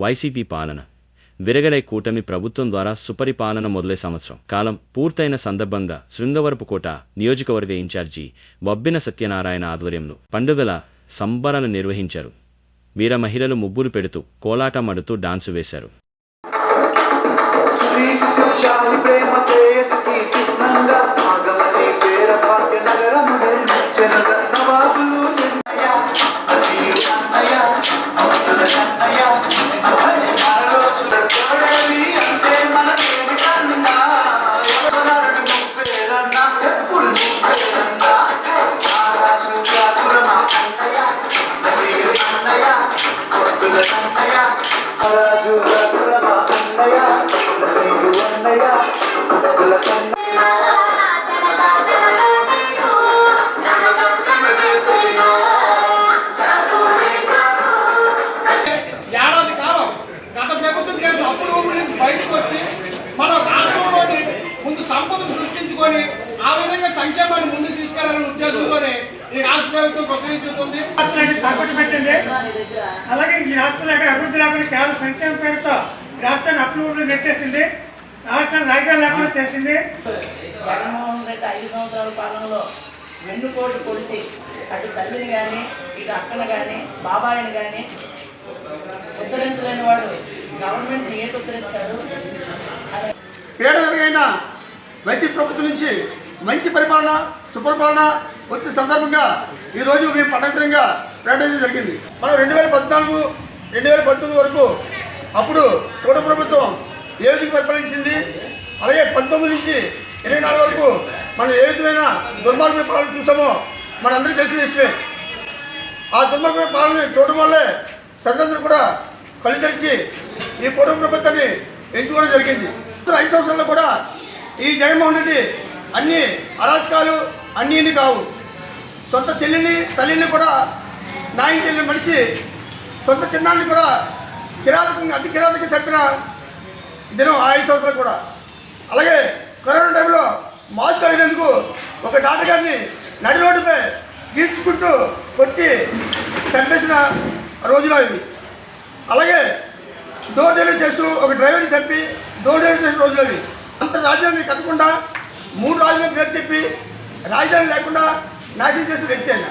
YCP పాలన. విరగడై కూటమి ప్రభుత్వం ద్వారా సుపరిపాలన మొదలై సంవత్సరం. కాలం పూర్తయిన సందర్భంగా శృంగవరపుకోట నియోజకవర్గ ఇన్ఛార్జి బొబ్బిన సత్యనారాయణ ఆధ్వర్యంలో పండుగల సంబరాలు నిర్వహించారు. వీర మహిళలు ముగ్గులు పెడుతూ కోలాటమడుతూ డాన్సు వేశారు. రాజు కాకురమా అన్నయ్య అసీరు అన్నయ్య అవతుల ఏడాది కాలం గత ప్రభుత్వం చేసిన అప్పుల ఊపిరి నుంచి బయటకు వచ్చి మన రాష్ట్రంలోని ముందు సంపద సృష్టించుకొని ఆ విధంగా సంక్షేమాన్ని ముందుకు తీసుకెళ్ళాలనే ఉద్దేశంతోనే ఈ రాష్ట్ర ప్రభుత్వం రాష్ట్రాన్ని తాకట్టు పెట్టింది. అలాగే ఈ రాష్ట్రంలో ఎక్కడ అభివృద్ధి లేకుండా కేవలం సంక్షేమ పేరుతో రాష్ట్రాన్ని అప్పులు నెట్టేసింది. రాష్ట్రాన్ని రాజధాని లేకుండా చేసింది. జగన్మోహన్ రెడ్డి ఐదు సంవత్సరాల పాలనలో వెన్నుపోటు పొడిచి అటు తల్లిని కానీ ఇటు అక్కను కానీ బాబాయిని కానీ ఉద్ధరించలేని వాడు గవర్నమెంట్ ఏది ఉద్ధరిస్తాడు అనే పేద వెలుగైన వైసీపీ ప్రభుత్వం నుంచి మంచి పరిపాలన సుపరిపాలన వచ్చే సందర్భంగా ఈరోజు మేము పండగంగా ప్రకటించడం జరిగింది. మనం రెండు వేల పద్నాలుగు రెండు వేల పంతొమ్మిది వరకు అప్పుడు కూట ప్రభుత్వం ఏ విధంగా పరిపాలించింది? అలాగే పంతొమ్మిది నుంచి ఇరవై నాలుగు వరకు మనం ఏ విధమైన దుర్మార్గమైన పాలన చూసామో మనందరికీ తెలిసిన విషయమే. ఆ దుర్మార్గమైన పాలన చూడడం వల్లే ప్రజలందరూ కూడా కళ్ళు తెరిచి ఈ కూడ ప్రభుత్వాన్ని ఎంచుకోవడం జరిగింది. ఐదు సంవత్సరాల్లో కూడా ఈ జగన్మోహన్ రెడ్డి అన్ని అరాచకాలు అన్నీ కావు. సొంత చెల్లిని తల్లిని కూడా నాయన చెల్లిని మనిషి సొంత చిన్నాన్ని కూడా కిరాతకంగా అతి కిరాతకంగా చెప్పిన దినం ఐదు సంవత్సరాలు కూడా. అలాగే కరోనా టైంలో మాస్క్ అడిగినందుకు ఒక డాక్టర్ గారిని నడి రోడ్డుపై గీర్చుకుంటూ కొట్టి చంపేసిన రోజులు అవి అలాగే డోర్ డెలివరీ చేస్తూ ఒక డ్రైవర్ని చంపి డోర్ డెలివరీ చేసిన రోజులు అవి అంత రాజ్యాన్ని కట్టకుండా పేరు చెప్పి రాజధాని లేకుండా నాశనం చేసిన వ్యక్తి అయినా